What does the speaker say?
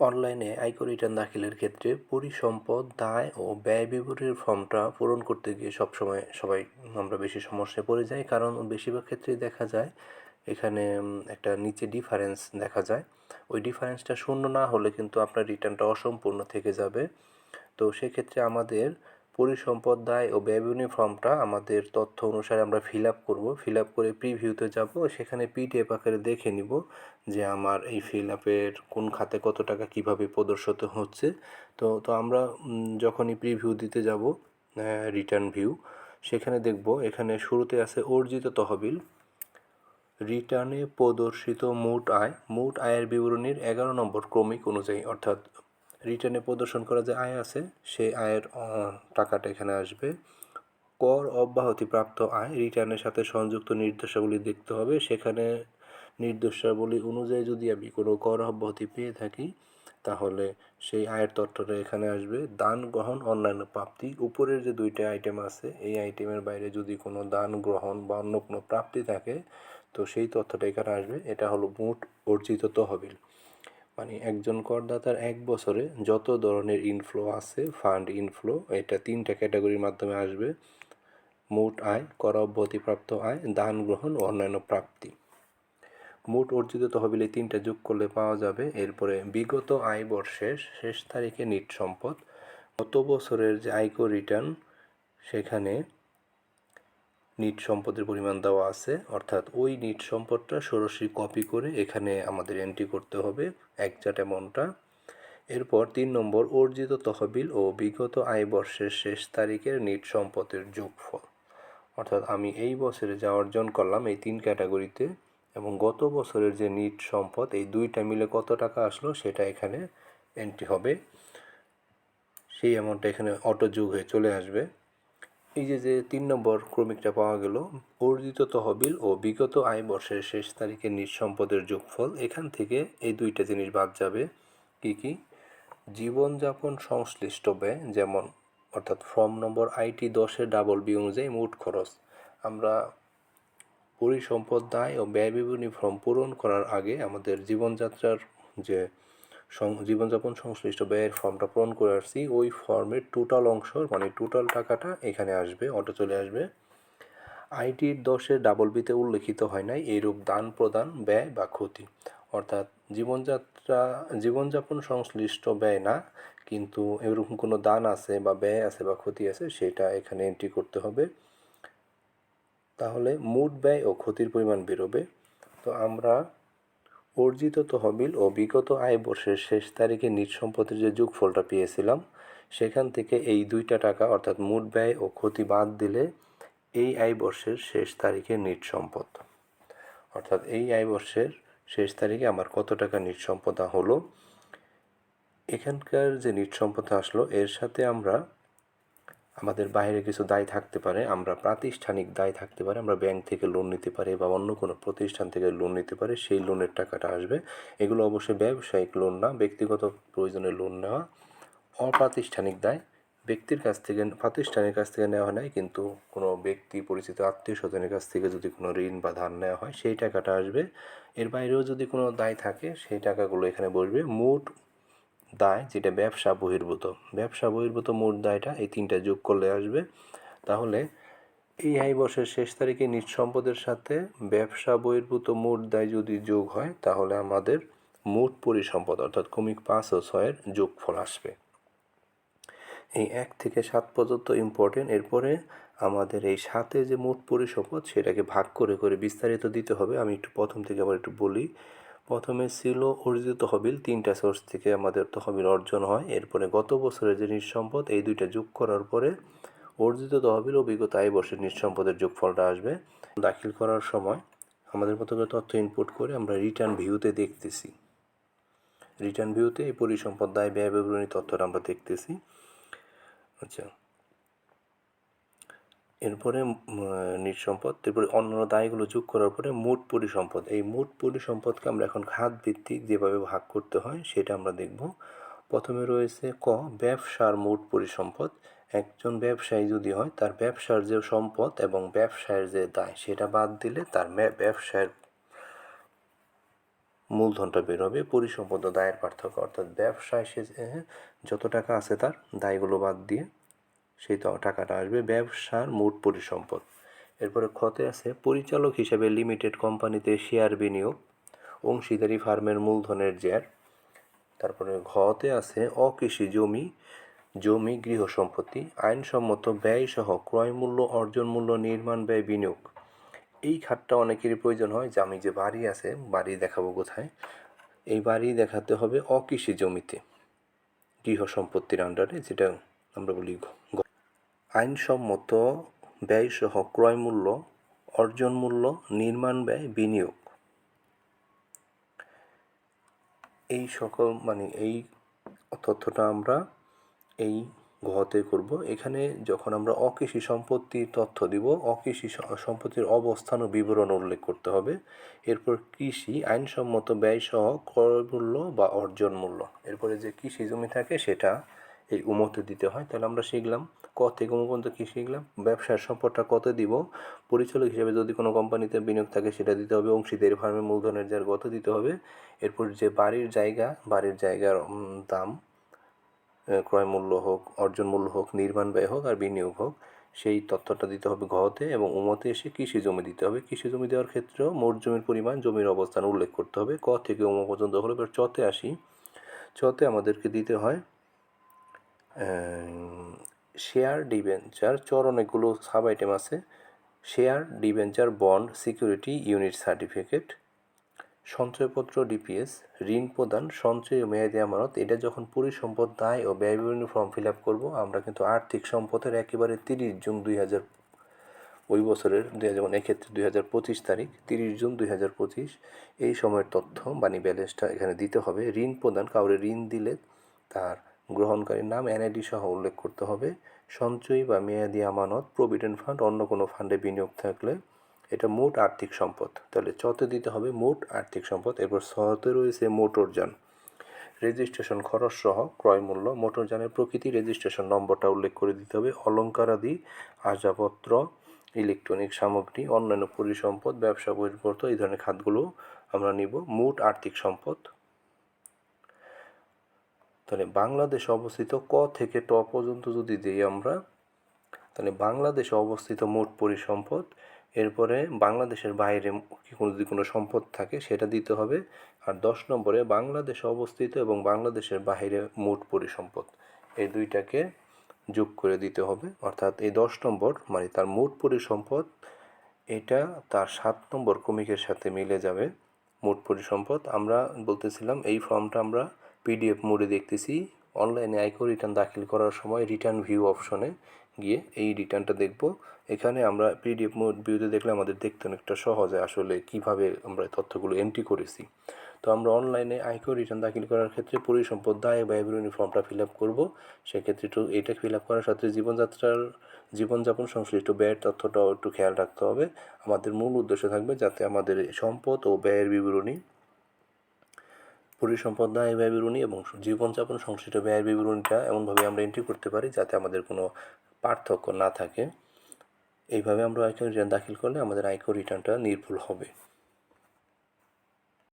অনলাইনে আয়কর রিটার্ন দাখিলের ক্ষেত্রে পরিসম্পদ, দায় ও ব্যয় বিবরণীর ফর্মটা পূরণ করতে গিয়ে সবসময় সবাই আমরা বেশি সমস্যায় পড়ে যাই। কারণ বেশিরভাগ ক্ষেত্রেই দেখা যায়, এখানে একটা নিচে ডিফারেন্স দেখা যায়। ওই ডিফারেন্সটা শূন্য না হলে কিন্তু আপনার রিটার্নটা অসম্পূর্ণ থেকে যাবে। তো সেক্ষেত্রে আমাদের পরিসম্পদ দায় ও ব্যয় বিবরণী ফর্মটা আমাদের তথ্য অনুসারে আমরা ফিল আপ করব। ফিল আপ করে প্রিভিউতে যাব। সেখানে পিডিএফ আকারে দেখে নিব যে আমার এই ফিল আপের কোন খাতে কত টাকা কীভাবে প্রদর্শিত হচ্ছে। তো তো আমরা যখনই প্রিভিউ দিতে যাব রিটার্ন ভিউ সেখানে দেখব এখানে শুরুতে আছে অর্জিত তহবিল। রিটার্নে প্রদর্শিত মোট আয়, মোট আয়ের বিবরণীর এগারো নম্বর ক্রমিক অনুযায়ী, অর্থাৎ রিটার্নে প্রদর্শন করা যে আয় আছে, সেই আয়ের টাকাটা এখানে আসবে। কর অব্যাহতি প্রাপ্ত আয় রিটার্নের সাথে সংযুক্ত নির্দেশাবলী দেখতে হবে। সেখানে নির্দেশাবলী অনুযায়ী যদি আমি কোনো কর অব্যাহতি পেয়ে থাকি, তাহলে সেই আয়ের তথ্যটা এখানে আসবে। দান গ্রহণ, অন্যান্য প্রাপ্তি, উপরের যে দুইটা আইটেম আছে, এই আইটেমের বাইরে যদি কোনো দান গ্রহণ বা অন্য কোনো প্রাপ্তি থাকে, তো সেই তথ্যটা এখানে আসবে। এটা হলো মোট অর্জিত তহবিল। মানে একজন করদাতার এক বছরে যত ধরনের ইনফ্লো আছে ফান্ড ইনফ্লো এটা তিনটা ক্যাটাগরির মাধ্যমে আসবে। মোট আয়, কর অব্যাহতিপ্রাপ্ত আয়, দান গ্রহণ ও অন্যান্য প্রাপ্তি। মোট অর্জিত তহবিল তিনটা যোগ করলে পাওয়া যাবে। এরপরে বিগত আয় বর্ষের শেষ তারিখে নিট সম্পদ। গত বছরের যে আয়কর রিটার্ন সেখানে নিট সম্পদের পরিমাণ দেওয়া আছে। অর্থাৎ ওই নিট সম্পদটা সরাসরি কপি করে এখানে আমাদের এন্ট্রি করতে হবে একজাট অ্যামাউন্টটা এরপর তিন নম্বর, অর্জিত তহবিল ও বিগত আয় বর্ষের শেষ তারিখের নিট সম্পদের যোগফল। অর্থাৎ আমি এই বছরে যা অর্জন করলাম এই তিন ক্যাটাগরিতে এবং গত বছরের যে নিট সম্পদ, এই দুইটা মিলে কত টাকা আসলো সেটা এখানে এন্ট্রি হবে। সেই অ্যামাউন্টটা এখানে অটো যোগ হয়ে চলে আসবে। এই যে যে তিন নম্বর ক্রমিকটা পাওয়া গেল অর্জিত তহবিল ও বিগত আয় বর্ষের শেষ তারিখে নিজ সম্পদের যোগফল, এখান থেকে এই দুইটা জিনিস বাদ যাবে। কি কি? জীবনযাপন সংশ্লিষ্ট ব্যয়, যেমন অর্থাৎ ফর্ম নম্বর আইটি দশের ডাবল বি অনুযায়ী মোট খরচ। আমরা পরিসম্পদ দায় ও ব্যয় বিবরণী ফর্ম পূরণ করার আগে আমাদের জীবনযাত্রার যে জীবনযাপন সংশ্লিষ্ট ব্যয়ের ফর্মটা পূরণ করে আসছি। ওই ফর্মের টোটাল অংশ মানে টোটাল টাকাটা এখানে আসবে অটো চলে আসবে। আইটির দশের ডাবল বিতে উল্লেখিত হয় নাই, এইরূপ দান প্রদান, ব্যয় বা ক্ষতি। অর্থাৎ জীবনযাত্রা, জীবনযাপন সংশ্লিষ্ট ব্যয় না, কিন্তু এরকম কোনো দান আছে বা ব্যয় আছে বা ক্ষতি আছে, সেটা এখানে এন্ট্রি করতে হবে। তাহলে মোট ব্যয় ও ক্ষতির পরিমাণ বেরোবে। তো আমরা অর্জিত তহবিল ও বিগত আয় বর্ষের শেষ তারিখে নিজ সম্পত্তির যে যোগফলটা পেয়েছিলাম, সেখান থেকে এই দুইটা টাকা, অর্থাৎ মোট ব্যয় ও ক্ষতি বাদ দিলে এই আয় বর্ষের শেষ তারিখে নিট সম্পদ। অর্থাৎ এই আয় বর্ষের শেষ তারিখে আমার কত টাকা নিট সম্পদ হলো? এখানকার যে নিট সম্পদ আসলো, এর সাথে আমরা আমাদের বাইরে কিছু দায় থাকতে পারে, আমরা প্রাতিষ্ঠানিক দায় থাকতে পারে, আমরা ব্যাংক থেকে লোন নিতে পারি বা অন্য কোনো প্রতিষ্ঠান থেকে লোন নিতে পারে, সেই লোনের টাকাটা আসবে। এগুলো অবশ্যই ব্যবসায়িক লোন না, ব্যক্তিগত প্রয়োজনে লোন নেওয়া অপ্রাতিষ্ঠানিক দায়। ব্যক্তির কাছ থেকে প্রাতিষ্ঠানের কাছ থেকে নেওয়া হয় কিন্তু কোনো ব্যক্তি, পরিচিত আত্মীয় স্বজনের কাছ থেকে যদি কোনো ঋণ বা ধার নেওয়া হয়, সেই টাকাটা আসবে। এর বাইরেও যদি কোনো দায় থাকে, সেই টাকাগুলো এখানে বসবে। মোট দায়, যেটা ব্যবসা বহির্ভূত। ব্যবসা বহির্ভূত মোট দায়টা এই তিনটা যোগ করলে আসবে। তাহলে এই আয় বর্ষের শেষ তারিখে নিজ সম্পদের সাথে ব্যবসা বহির্ভূত মোট দায় যদি যোগ হয়, তাহলে আমাদের মোট পরিসম্পদ, অর্থাৎ কমিক পাঁচ ও ছয়ের যোগফল আসবে। এই এক থেকে সাত পর্যন্ত ইম্পর্টেন্ট এরপরে আমাদের এই সাথে যে মোট পরিসম্পদ, সেটাকে ভাগ করে করে বিস্তারিত দিতে হবে। আমি একটু প্রথম থেকে আবার একটু বলি। প্রথমে ছিল অর্জিত তহবিল, তিনটা সোর্স থেকে আমাদের তহবিল অর্জন হয়। এরপরে গত বছরের যে নিঃসম্পদ, এই দুইটা যোগ করার পরে অর্জিত তহবিল বিগত আয় বর্ষের নিঃসম্পদের যোগফলটা আসবে। দাখিল করার সময় আমাদের করে তথ্য ইনপুট করে আমরা রিটার্ন ভিউতে দেখতেছি। রিটার্ন ভিউতে এই পরিসম্পদ দায় ব্যয় বিবরণী তথ্যটা আমরা দেখতেছি। আচ্ছা। এরপরে নিঃসম্পদ এরপরে অন্যান্য দায়গুলো যোগ করার পরে মোট পরিসম্পদ। এই মোট পরিসম্পদকে আমরা এখন খাত ভিত্তিক যেভাবে ভাগ করতে হয়, সেটা আমরা দেখব। প্রথমে রয়েছে ক, ব্যবসার মোট পরিসম্পদ। একজন ব্যবসায়ী যদি হয়, তার ব্যবসার যে সম্পদ এবং ব্যবসায়ের যে দায়, সেটা বাদ দিলে তার ব্যবসায়ের মূলধনটা বের হবে, পরিসম্পদ দায়ের পার্থক্য। অর্থাৎ ব্যবসায় সে যত টাকা আছে তার, দায়গুলো বাদ দিয়ে সেই টাকাটা আসবে ব্যবসার মোট পরিসম্পদ। এরপরে ক্ষতে আছে পরিচালক হিসেবে লিমিটেড কোম্পানিতে শেয়ার বিনিয়োগ, অংশীদারি ফার্মের মূলধনের জের তারপরে ঘতে আছে অকৃষি জমি জমি গৃহ সম্পত্তি, আইনসম্মত ব্যয় সহ ক্রয় মূল্য, অর্জন মূল্য, নির্মাণ ব্যয়, বিনিয়োগ। এই খাতটা অনেকেরই প্রয়োজন হয় যে আমি যে বাড়ি আছে, বাড়ি দেখাবো কোথায়? এই বাড়ি দেখাতে হবে অকৃষি জমিতে। গৃহ সম্পত্তির আন্ডারে যেটা আমরা বলি আইনসম্মত ব্যয় সহ ক্রয় মূল্য, অর্জন মূল্য, নির্মাণ ব্যয়, বিনিয়োগ। এই সকল মানে এই তথ্যটা আমরা এই ঘতে করব। এখানে যখন আমরা অকৃষি সম্পত্তির তথ্য দিব, অকৃষি সম্পত্তির অবস্থান ও বিবরণ উল্লেখ করতে হবে। এরপর কৃষি, আইনসম্মত ব্যয় সহ ক্রয় মূল্য বা অর্জন মূল্য। এরপরে যে কৃষি জমি থাকে, সেটা এই উমতে দিতে হয়, তাহলে আমরা শিখলাম ক থেকে উম পর্যন্ত কী শিখলাম, ব্যবসার সম্পদটা কত দিব, পরিচালক হিসেবে যদি কোনো কোম্পানিতে বিনিয়োগ থাকে সেটা দিতে হবে, অংশীদের ফার্মে মূলধনের যার কত দিতে হবে, এরপর যে বাড়ির জায়গা, বাড়ির জায়গার দাম ক্রয় মূল্য হোক, অর্জন মূল্য হোক, নির্মাণ ব্যয় হোক আর বিনিয়োগ হোক, সেই তথ্যটা দিতে হবে ঘতে এবং উমতে এসে কৃষি জমি দিতে হবে। কৃষি জমি দেওয়ার ক্ষেত্রেও মোট জমির পরিমাণ, জমির অবস্থান উল্লেখ করতে হবে। ক থেকে উম পর্যন্ত হলো এবার চতে আসি। চতে আমাদেরকে দিতে হয় শেয়ার ডিবেঞ্চার চর অনেকগুলো সাব আইটেম আছে। Share debenture bond security unit certificate সঞ্চয়পত্র ডিপিএস ঋণ প্রদান, সঞ্চয় ও মেয়াদি আমানত। এটা যখন পরিসম্পদ দায় ও ব্যয়বিবরণ ফর্ম ফিল আপ করব, আমরা কিন্তু আর্থিক সম্পদের একেবারে তিরিশ জুন দুই হাজার, ওই বছরের দুই যেমন এক্ষেত্রে দুই হাজার পঁচিশ তারিখ, তিরিশ জুন দুই হাজার পঁচিশ, এই সময়ের তথ্য বাণী ব্যালেন্সটা এখানে দিতে হবে। ঋণ প্রদান, কাউরে ঋণ দিলে তার গ্রহণকারীর নাম এনআইডি সহ উল্লেখ করতে হবে। সঞ্চয়ী বা মেয়াদি আমানত, প্রভিডেন্ট ফান্ড, অন্য কোনো ফান্ডে বিনিয়োগ থাকলে এটা মোট আর্থিক সম্পদ। তাহলে চতে দিতে হবে মোট আর্থিক সম্পদ, এরপর শতে রয়েছে মোটরযান রেজিস্ট্রেশন খরচ সহ ক্রয় মূল্য মোটরযানের প্রকৃতি রেজিস্ট্রেশন নম্বরটা উল্লেখ করে দিতে হবে। অলঙ্কারাদি, আসবাবপত্র, ইলেকট্রনিক সামগ্রী, অন্যান্য পরিসম্পদ, ব্যবসা বহির্ভূত এই ধরনের খাতগুলো আমরা নিব। মোট আর্থিক সম্পদ তাহলে বাংলাদেশে অবস্থিত ক থেকে ট পর্যন্ত যদি দিই আমরা, তাহলে বাংলাদেশে অবস্থিত মোট পরিসম্পদ, এরপরে বাংলাদেশের বাইরে কোনো যদি কোনো সম্পদ থাকে সেটা দিতে হবে, আর দশ নম্বরে বাংলাদেশে অবস্থিত এবং বাংলাদেশের বাইরে মোট পরিসম্পদ, এই দুইটাকে যোগ করে দিতে হবে। অর্থাৎ এই দশ নম্বর মানে তার মোট পরিসম্পদ, এটা তার সাত নম্বর কমিকের সাথে মিলে যাবে মোট পরিসম্পদ। আমরা বলতেছিলাম এই ফর্মটা আমরা পিডিএফ মোডে দেখতেছি। অনলাইনে আয়কর রিটার্ন দাখিল করার সময় রিটার্ন ভিউ অপশনে গিয়ে এই রিটার্নটা দেখব। এখানে আমরা পিডিএফ মোড ভিউতে দেখলে আমাদের দেখতে অনেকটা সহজ আসলে কীভাবে আমরা তথ্যগুলো এন্ট্রি করেছি। তো আমরা অনলাইনে আয়কর রিটার্ন দাখিল করার ক্ষেত্রে পরিসম্পদ দায় ব্যয় বিবরণী ফর্মটা ফিল আপ করব। সেক্ষেত্রে একটু এটা ফিল আপ করার সাথে জীবনযাত্রার জীবনযাপন সংশ্লিষ্ট ব্যয়ের তথ্যটাও একটু খেয়াল রাখতে হবে। আমাদের মূল উদ্দেশ্য থাকবে যাতে আমাদের সম্পদ ও ব্যয়ের বিবরণী পরিসম্পদ দায় ব্যয় বিবরণী এবং জীবনযাপন সংশ্লিষ্ট ব্যয়ের বিবরণীটা এমনভাবে আমরা এন্ট্রি করতে পারি যাতে আমাদের কোনো পার্থক্য না থাকে। এইভাবে আমরা আয়কর রিটার্ন দাখিল করলে আমাদের আয়কর রিটার্নটা নির্ভুল হবে।